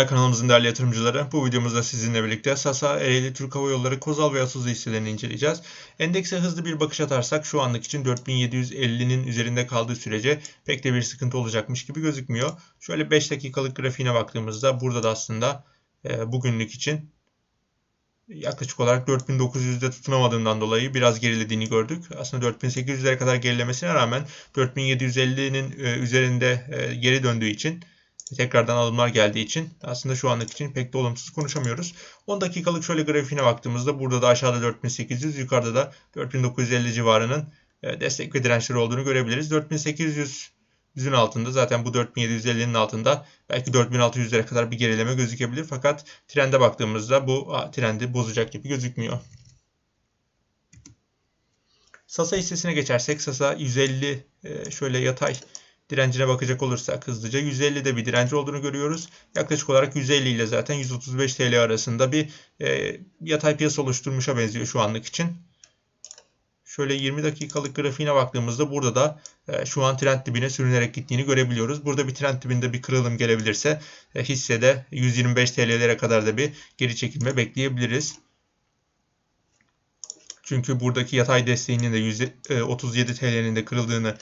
günler kanalımızın değerli yatırımcıları. Bu videomuzda sizinle birlikte Sasa, Ereğli, Türk Hava Yolları, Kozal ve Asuzu hisselerini inceleyeceğiz. Endekse hızlı bir bakış atarsak şu anlık için 4750'nin üzerinde kaldığı sürece pek de bir sıkıntı olacakmış gibi gözükmüyor. Şöyle 5 dakikalık grafiğine baktığımızda burada da aslında e, bugünlük için yaklaşık olarak 4900'de tutunamadığından dolayı biraz gerilediğini gördük. Aslında 4800'lere kadar gerilemesine rağmen 4750'nin e, üzerinde e, geri döndüğü için tekrardan alımlar geldiği için aslında şu anlık için pek de olumsuz konuşamıyoruz. 10 dakikalık şöyle grafiğine baktığımızda burada da aşağıda 4800 yukarıda da 4950 civarının e, destek ve dirençleri olduğunu görebiliriz. 4800 yüzün altında zaten bu 4750'nin altında belki 4600'lere kadar bir gerileme gözükebilir. Fakat trende baktığımızda bu trendi bozacak gibi gözükmüyor. Sasa hissesine geçersek Sasa 150 e, şöyle yatay direncine bakacak olursak hızlıca 150'de bir direnci olduğunu görüyoruz. Yaklaşık olarak 150 ile zaten 135 TL arasında bir e, yatay piyasa oluşturmuşa benziyor şu anlık için. Şöyle 20 dakikalık grafiğine baktığımızda burada da e, şu an trend dibine sürünerek gittiğini görebiliyoruz. Burada bir trend dibinde bir kırılım gelebilirse e, hissede 125 TL'lere kadar da bir geri çekilme bekleyebiliriz. Çünkü buradaki yatay desteğinin de 137 TL'nin de kırıldığını e,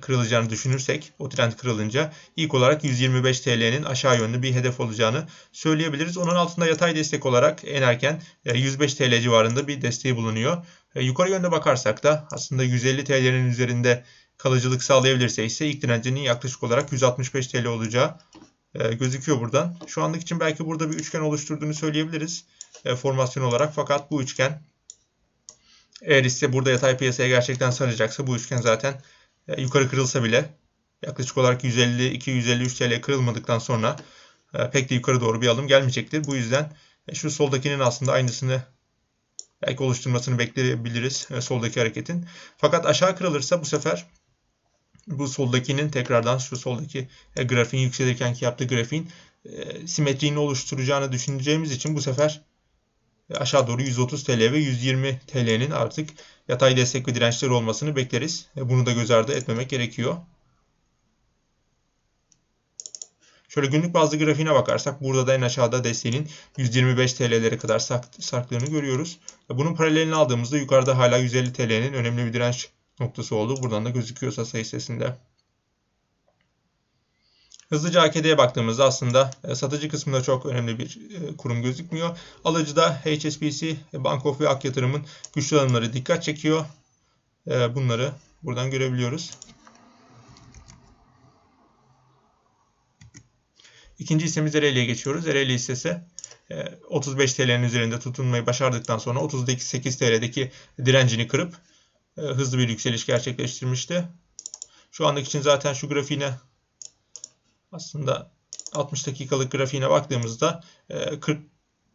kırılacağını düşünürsek o trend kırılınca ilk olarak 125 TL'nin aşağı yönlü bir hedef olacağını söyleyebiliriz. Onun altında yatay destek olarak en erken 105 TL civarında bir desteği bulunuyor. E, yukarı yönde bakarsak da aslında 150 TL'nin üzerinde kalıcılık sağlayabilirse ise ilk direncinin yaklaşık olarak 165 TL olacağı e, gözüküyor buradan. Şu anlık için belki burada bir üçgen oluşturduğunu söyleyebiliriz formasyon olarak fakat bu üçgen eğer ise burada yatay piyasaya gerçekten saracaksa bu üçgen zaten e, yukarı kırılsa bile yaklaşık olarak 152-153 TL kırılmadıktan sonra e, pek de yukarı doğru bir alım gelmeyecektir. Bu yüzden e, şu soldakinin aslında aynısını belki oluşturmasını bekleyebiliriz soldaki hareketin. Fakat aşağı kırılırsa bu sefer bu soldakinin tekrardan şu soldaki grafiğin yükselirken ki yaptığı grafiğin simetriğini oluşturacağını düşüneceğimiz için bu sefer aşağı doğru 130 TL ve 120 TL'nin artık yatay destek ve dirençleri olmasını bekleriz. Bunu da göz ardı etmemek gerekiyor. Şöyle günlük bazlı grafiğine bakarsak burada da en aşağıda desteğinin 125 TL'lere kadar sarktığını görüyoruz. Bunun paralelini aldığımızda yukarıda hala 150 TL'nin önemli bir direnç noktası olduğu buradan da gözüküyorsa sayı sesinde. Hızlıca AKD'ye baktığımızda aslında e, satıcı kısmında çok önemli bir e, kurum gözükmüyor. Alıcıda HSBC, Bank ve Ak Yatırım'ın güçlü alımları dikkat çekiyor. E, bunları buradan görebiliyoruz. İkinci hissemiz Ereğli'ye geçiyoruz. Ereğli hissesi 35 TL'nin üzerinde tutunmayı başardıktan sonra 38 TL'deki direncini kırıp hızlı bir yükseliş gerçekleştirmişti. Şu anlık için zaten şu grafiğine aslında 60 dakikalık grafiğine baktığımızda 40 e,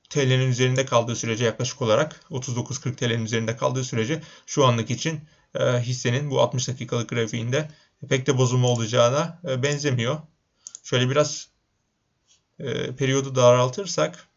TL'nin üzerinde kaldığı sürece yaklaşık olarak 39-40 TL'nin üzerinde kaldığı sürece şu anlık için e, hissenin bu 60 dakikalık grafiğinde pek de bozulma olacağına e, benzemiyor. Şöyle biraz periyodu daraltırsak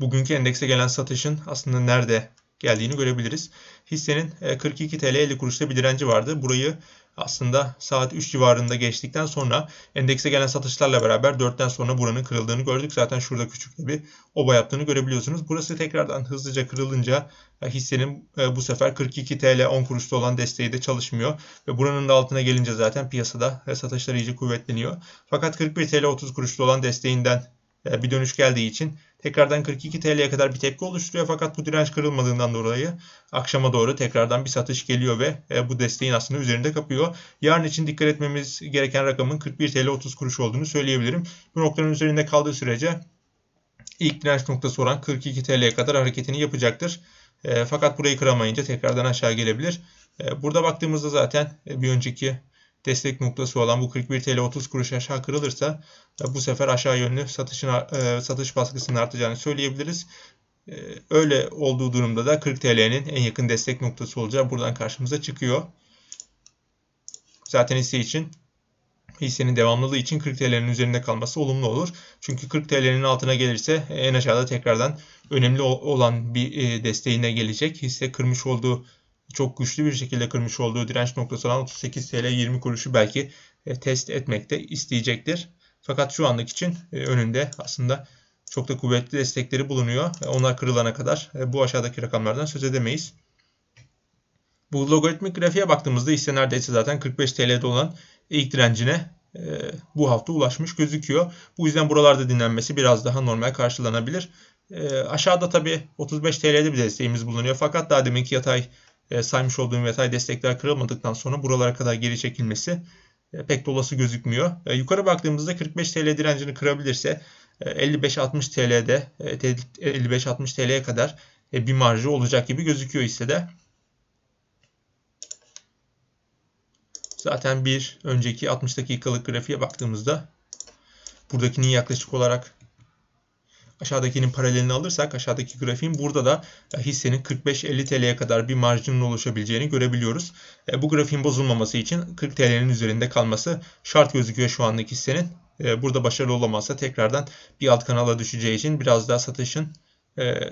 bugünkü endekse gelen satışın aslında nerede geldiğini görebiliriz. Hissenin 42 TL 50 kuruşta bir direnci vardı. Burayı aslında saat 3 civarında geçtikten sonra endekse gelen satışlarla beraber 4'ten sonra buranın kırıldığını gördük. Zaten şurada küçük bir oba yaptığını görebiliyorsunuz. Burası tekrardan hızlıca kırılınca e, hissenin e, bu sefer 42 TL 10 kuruşta olan desteği de çalışmıyor. Ve buranın da altına gelince zaten piyasada e, satışlar iyice kuvvetleniyor. Fakat 41 TL 30 kuruşta olan desteğinden bir dönüş geldiği için tekrardan 42 TL'ye kadar bir tepki oluşturuyor fakat bu direnç kırılmadığından dolayı akşama doğru tekrardan bir satış geliyor ve e, bu desteğin aslında üzerinde kapıyor. Yarın için dikkat etmemiz gereken rakamın 41 TL 30 kuruş olduğunu söyleyebilirim. Bu noktanın üzerinde kaldığı sürece ilk direnç noktası olan 42 TL'ye kadar hareketini yapacaktır. E, fakat burayı kıramayınca tekrardan aşağı gelebilir. E, burada baktığımızda zaten bir önceki destek noktası olan bu 41 TL 30 kuruş aşağı kırılırsa e, bu sefer aşağı yönlü satışın e, satış baskısının artacağını söyleyebiliriz. E, öyle olduğu durumda da 40 TL'nin en yakın destek noktası olacağı buradan karşımıza çıkıyor. Zaten hisse için hissenin devamlılığı için 40 TL'nin üzerinde kalması olumlu olur. Çünkü 40 TL'nin altına gelirse en aşağıda tekrardan önemli olan bir desteğine gelecek. Hisse kırmış olduğu çok güçlü bir şekilde kırmış olduğu direnç noktası olan 38 TL 20 kuruşu belki e, test etmekte isteyecektir. Fakat şu anlık için e, önünde aslında çok da kuvvetli destekleri bulunuyor. Onlar kırılana kadar e, bu aşağıdaki rakamlardan söz edemeyiz. Bu logaritmik grafiğe baktığımızda hisse neredeyse zaten 45 TL'de olan ilk direncine e, bu hafta ulaşmış gözüküyor. Bu yüzden buralarda dinlenmesi biraz daha normal karşılanabilir. Aşağıda tabi 35 TL'de bir desteğimiz bulunuyor. Fakat daha deminki yatay saymış olduğum yatay destekler kırılmadıktan sonra buralara kadar geri çekilmesi pek de olası gözükmüyor. Yukarı baktığımızda 45 TL direncini kırabilirse 55-60 TL'de 55-60 TL'ye kadar e, bir marjı olacak gibi gözüküyor hissede. Zaten bir önceki 60 dakikalık grafiğe baktığımızda buradakinin yaklaşık olarak aşağıdakinin paralelini alırsak aşağıdaki grafiğin burada da e, hissenin 45-50 TL'ye kadar bir marjının oluşabileceğini görebiliyoruz. E, bu grafiğin bozulmaması için 40 TL'nin üzerinde kalması şart gözüküyor şu andaki hissenin. E, burada başarılı olamazsa tekrardan bir alt kanala düşeceği için biraz daha satışın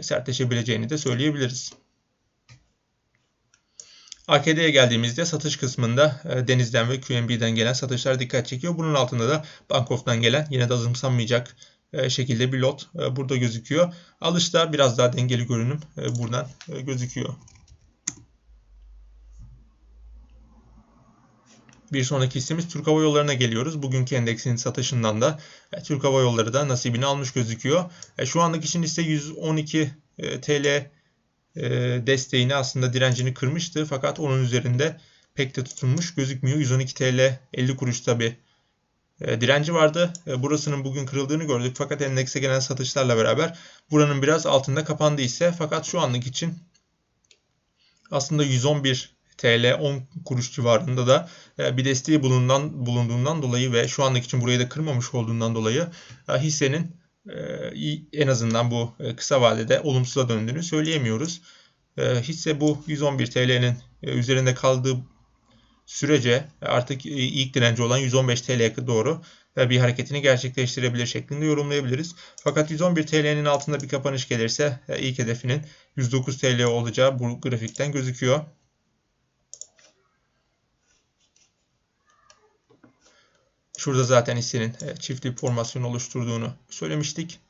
sertleşebileceğini de söyleyebiliriz. AKD'ye geldiğimizde satış kısmında Deniz'den ve QNB'den gelen satışlar dikkat çekiyor. Bunun altında da Bankoff'tan gelen yine de azımsanmayacak şekilde bir lot e, burada gözüküyor. Alışta biraz daha dengeli görünüm e, buradan gözüküyor. Bir sonraki hissemiz Türk Hava Yolları'na geliyoruz. Bugünkü endeksin satışından da Türk Hava Yolları da nasibini almış gözüküyor. Şu anlık için ise 112 TL desteğini aslında direncini kırmıştı. Fakat onun üzerinde pek de tutunmuş gözükmüyor. 112 TL 50 kuruş tabi e, direnci vardı. E, burasının bugün kırıldığını gördük. Fakat endekse gelen satışlarla beraber buranın biraz altında kapandı ise fakat şu anlık için aslında 111 TL 10 kuruş civarında da e, bir desteği bulundan, bulunduğundan dolayı ve şu anlık için burayı da kırmamış olduğundan dolayı hissenin en azından bu kısa vadede olumsuza döndüğünü söyleyemiyoruz. Hisse bu 111 TL'nin üzerinde kaldığı sürece artık ilk direnci olan 115 TL'ye doğru bir hareketini gerçekleştirebilir şeklinde yorumlayabiliriz. Fakat 111 TL'nin altında bir kapanış gelirse ilk hedefinin 109 TL olacağı bu grafikten gözüküyor. Şurada zaten hissenin çiftli formasyon oluşturduğunu söylemiştik.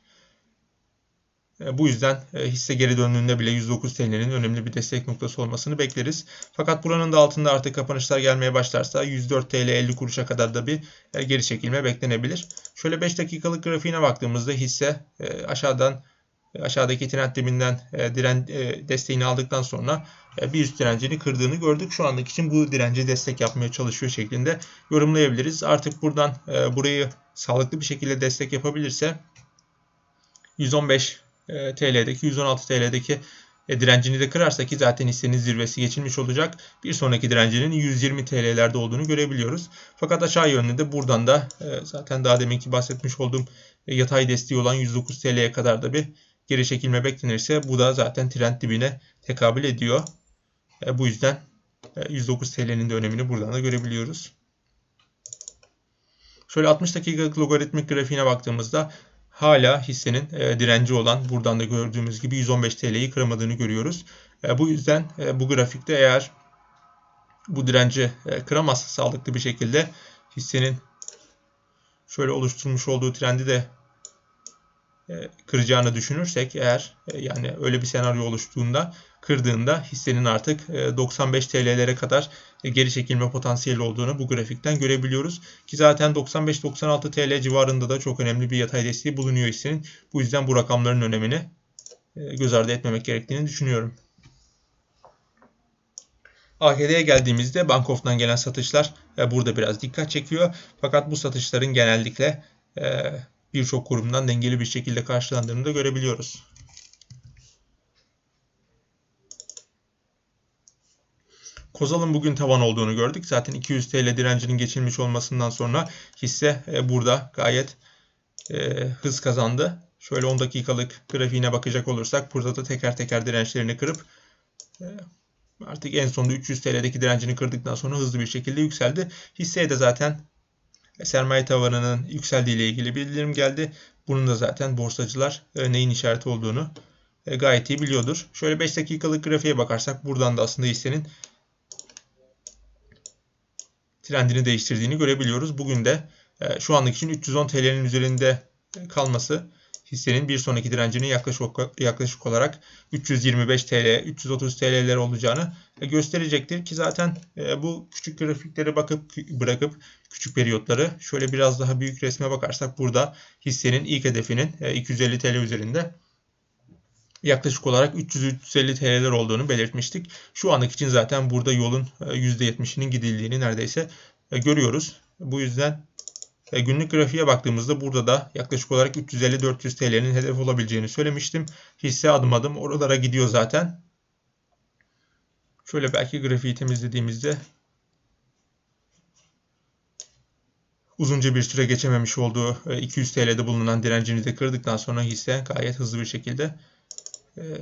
E, bu yüzden e, hisse geri döndüğünde bile 109 TL'nin önemli bir destek noktası olmasını bekleriz. Fakat buranın da altında artık kapanışlar gelmeye başlarsa 104 TL 50 kuruşa kadar da bir e, geri çekilme beklenebilir. Şöyle 5 dakikalık grafiğine baktığımızda hisse aşağıdan aşağıdaki trend dibinden diren desteğini aldıktan sonra bir üst direncini kırdığını gördük. Şu anlık için bu direnci destek yapmaya çalışıyor şeklinde yorumlayabiliriz. Artık buradan burayı sağlıklı bir şekilde destek yapabilirse 115 e, TL'deki 116 TL'deki e, direncini de kırarsa ki zaten hissenin zirvesi geçilmiş olacak. Bir sonraki direncinin 120 TL'lerde olduğunu görebiliyoruz. Fakat aşağı yönlü de buradan da e, zaten daha deminki bahsetmiş olduğum yatay desteği olan 109 TL'ye kadar da bir geri çekilme beklenirse bu da zaten trend dibine tekabül ediyor. Bu yüzden 109 TL'nin de önemini buradan da görebiliyoruz. Şöyle 60 dakikalık logaritmik grafiğine baktığımızda hala hissenin e, direnci olan buradan da gördüğümüz gibi 115 TL'yi kıramadığını görüyoruz. E, bu yüzden e, bu grafikte eğer bu direnci e, kıramazsa sağlıklı bir şekilde hissenin şöyle oluşturmuş olduğu trendi de kıracağını düşünürsek eğer e, yani öyle bir senaryo oluştuğunda kırdığında hissenin artık 95 e, TL'lere kadar geri çekilme potansiyeli olduğunu bu grafikten görebiliyoruz. Ki zaten 95-96 TL civarında da çok önemli bir yatay desteği bulunuyor hissenin. Bu yüzden bu rakamların önemini göz ardı etmemek gerektiğini düşünüyorum. AKD'ye geldiğimizde Bankoff'tan gelen satışlar burada biraz dikkat çekiyor. Fakat bu satışların genellikle birçok kurumdan dengeli bir şekilde karşılandığını da görebiliyoruz. Kozal'ın bugün tavan olduğunu gördük. Zaten 200 TL direncinin geçilmiş olmasından sonra hisse e, burada gayet e, hız kazandı. Şöyle 10 dakikalık grafiğine bakacak olursak burada da teker teker dirençlerini kırıp e, artık en sonunda 300 TL'deki direncini kırdıktan sonra hızlı bir şekilde yükseldi. Hisseye de zaten sermaye tavanının yükseldiği ile ilgili bildirim geldi. Bunun da zaten borsacılar e, neyin işareti olduğunu e, gayet iyi biliyordur. Şöyle 5 dakikalık grafiğe bakarsak buradan da aslında hissenin trendini değiştirdiğini görebiliyoruz. Bugün de e, şu anlık için 310 TL'nin üzerinde kalması hissenin bir sonraki direncinin yaklaşık, yaklaşık olarak 325 TL, 330 TL'ler olacağını gösterecektir ki zaten e, bu küçük grafiklere bakıp bırakıp küçük periyotları şöyle biraz daha büyük resme bakarsak burada hissenin ilk hedefinin 250 e, TL üzerinde yaklaşık olarak 300-350 TL'ler olduğunu belirtmiştik. Şu anlık için zaten burada yolun %70'inin e, gidildiğini neredeyse görüyoruz. Bu yüzden e, günlük grafiğe baktığımızda burada da yaklaşık olarak 350-400 TL'nin hedef olabileceğini söylemiştim. Hisse adım adım oralara gidiyor zaten. Şöyle belki grafiği temizlediğimizde uzunca bir süre geçememiş olduğu 200 e, TL'de bulunan direncini de kırdıktan sonra hisse gayet hızlı bir şekilde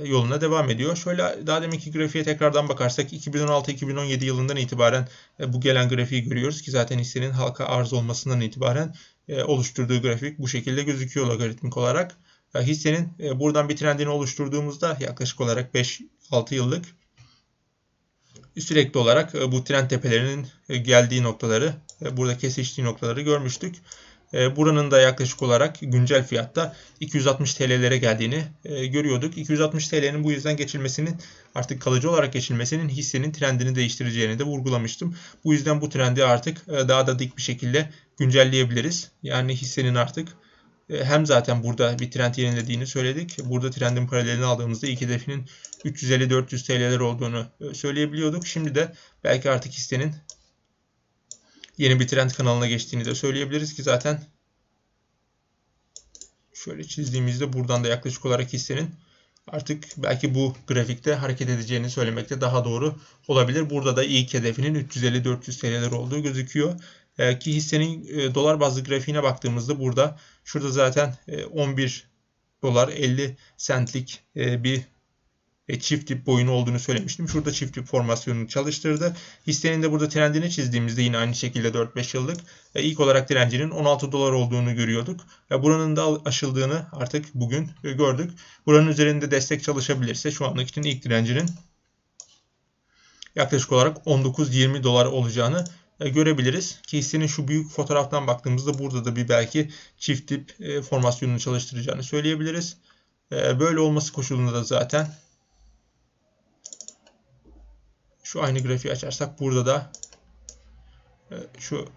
yoluna devam ediyor. Şöyle daha deminki grafiğe tekrardan bakarsak 2016-2017 yılından itibaren e, bu gelen grafiği görüyoruz ki zaten hissenin halka arz olmasından itibaren e, oluşturduğu grafik bu şekilde gözüküyor logaritmik olarak. Hissenin buradan bir trendini oluşturduğumuzda yaklaşık olarak 5-6 yıllık sürekli olarak bu trend tepelerinin geldiği noktaları, burada kesiştiği noktaları görmüştük. E, buranın da yaklaşık olarak güncel fiyatta 260 TL'lere geldiğini e, görüyorduk. 260 TL'nin bu yüzden geçilmesinin artık kalıcı olarak geçilmesinin hissenin trendini değiştireceğini de vurgulamıştım. Bu yüzden bu trendi artık e, daha da dik bir şekilde güncelleyebiliriz. Yani hissenin artık hem zaten burada bir trend yenilediğini söyledik. Burada trendin paralelini aldığımızda ilk hedefinin 350-400 TL'ler olduğunu söyleyebiliyorduk. Şimdi de belki artık hissenin yeni bir trend kanalına geçtiğini de söyleyebiliriz ki zaten şöyle çizdiğimizde buradan da yaklaşık olarak hissenin artık belki bu grafikte hareket edeceğini söylemekte daha doğru olabilir. Burada da ilk hedefinin 350-400 TL'ler olduğu gözüküyor. Ee, ki hissenin e, dolar bazlı grafiğine baktığımızda burada şurada zaten e, 11 dolar 50 centlik e, bir e, çift tip boyunu olduğunu söylemiştim. Şurada çift tip formasyonunu çalıştırdı. Hissenin de burada trendini çizdiğimizde yine aynı şekilde 4-5 yıllık e, ilk olarak direncinin 16 dolar olduğunu görüyorduk. Ve buranın da aşıldığını artık bugün e, gördük. Buranın üzerinde destek çalışabilirse şu anlık için ilk direncinin yaklaşık olarak 19-20 dolar olacağını görebiliriz. Ki hissenin şu büyük fotoğraftan baktığımızda burada da bir belki çift tip formasyonunu çalıştıracağını söyleyebiliriz. Böyle olması koşulunda da zaten şu aynı grafiği açarsak burada da e, şu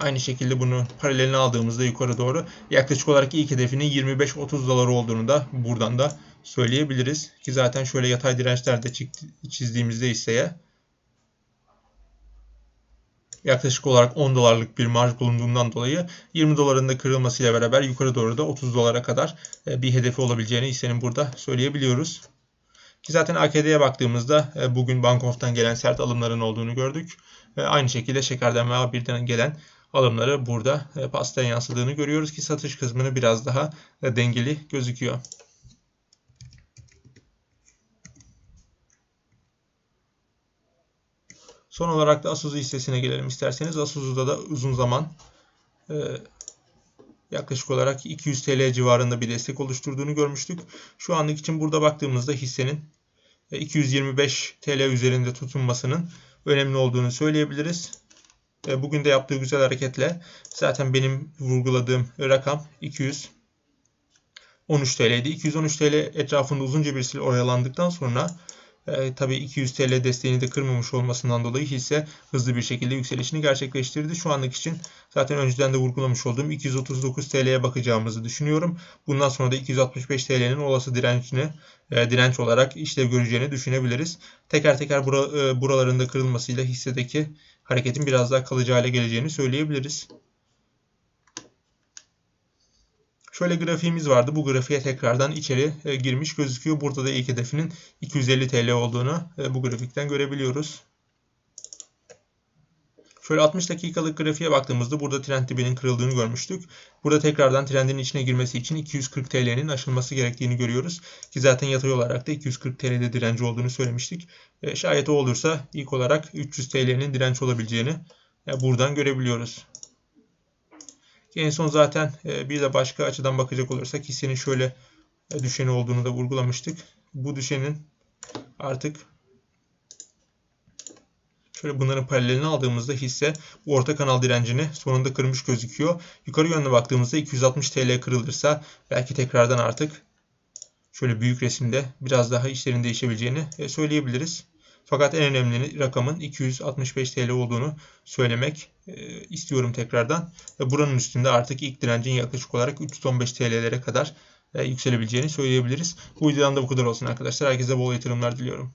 aynı şekilde bunu paralelini aldığımızda yukarı doğru yaklaşık olarak ilk hedefinin 25-30 dolar olduğunu da buradan da söyleyebiliriz. Ki zaten şöyle yatay dirençlerde çizdiğimizde hisseye yaklaşık olarak 10 dolarlık bir marj bulunduğundan dolayı 20 doların da kırılmasıyla beraber yukarı doğru da 30 dolara kadar e, bir hedefi olabileceğini hissenin burada söyleyebiliyoruz. Ki zaten AKD'ye baktığımızda e, bugün Bankoft'tan gelen sert alımların olduğunu gördük. Aynı şekilde şekerden ve A1'den gelen alımları burada e, pastaya yansıdığını görüyoruz ki satış kısmını biraz daha e, dengeli gözüküyor. Son olarak da Asuzu hissesine gelelim isterseniz. Asuzu'da da uzun zaman yaklaşık olarak 200 TL civarında bir destek oluşturduğunu görmüştük. Şu anlık için burada baktığımızda hissenin 225 TL üzerinde tutunmasının önemli olduğunu söyleyebiliriz. Bugün de yaptığı güzel hareketle zaten benim vurguladığım rakam 213 TL'ydi. 213 TL etrafında uzunca bir süre oyalandıktan sonra e, tabii 200 TL desteğini de kırmamış olmasından dolayı hisse hızlı bir şekilde yükselişini gerçekleştirdi. Şu anlık için zaten önceden de vurgulamış olduğum 239 TL'ye bakacağımızı düşünüyorum. Bundan sonra da 265 TL'nin olası direncini e, direnç olarak işlev göreceğini düşünebiliriz. Teker teker bura, e, buralarında kırılmasıyla hissedeki hareketin biraz daha kalıcı hale geleceğini söyleyebiliriz. Şöyle grafiğimiz vardı. Bu grafiğe tekrardan içeri e, girmiş gözüküyor. Burada da ilk hedefinin 250 TL olduğunu e, bu grafikten görebiliyoruz. Şöyle 60 dakikalık grafiğe baktığımızda burada trend dibinin kırıldığını görmüştük. Burada tekrardan trendin içine girmesi için 240 TL'nin aşılması gerektiğini görüyoruz. Ki zaten yatay olarak da 240 TL'de direnci olduğunu söylemiştik. E, şayet o olursa ilk olarak 300 TL'nin direnç olabileceğini buradan görebiliyoruz. En son zaten e, bir de başka açıdan bakacak olursak hissenin şöyle e, düşeni olduğunu da vurgulamıştık. Bu düşenin artık Şöyle bunların paralelini aldığımızda hisse bu orta kanal direncini sonunda kırmış gözüküyor. Yukarı yönde baktığımızda 260 TL kırılırsa belki tekrardan artık şöyle büyük resimde biraz daha işlerin değişebileceğini e, söyleyebiliriz. Fakat en önemli rakamın 265 TL olduğunu söylemek e, istiyorum tekrardan. Ve buranın üstünde artık ilk direncin yaklaşık olarak 315 TL'lere kadar e, yükselebileceğini söyleyebiliriz. Bu videodan da bu kadar olsun arkadaşlar. Herkese bol yatırımlar diliyorum.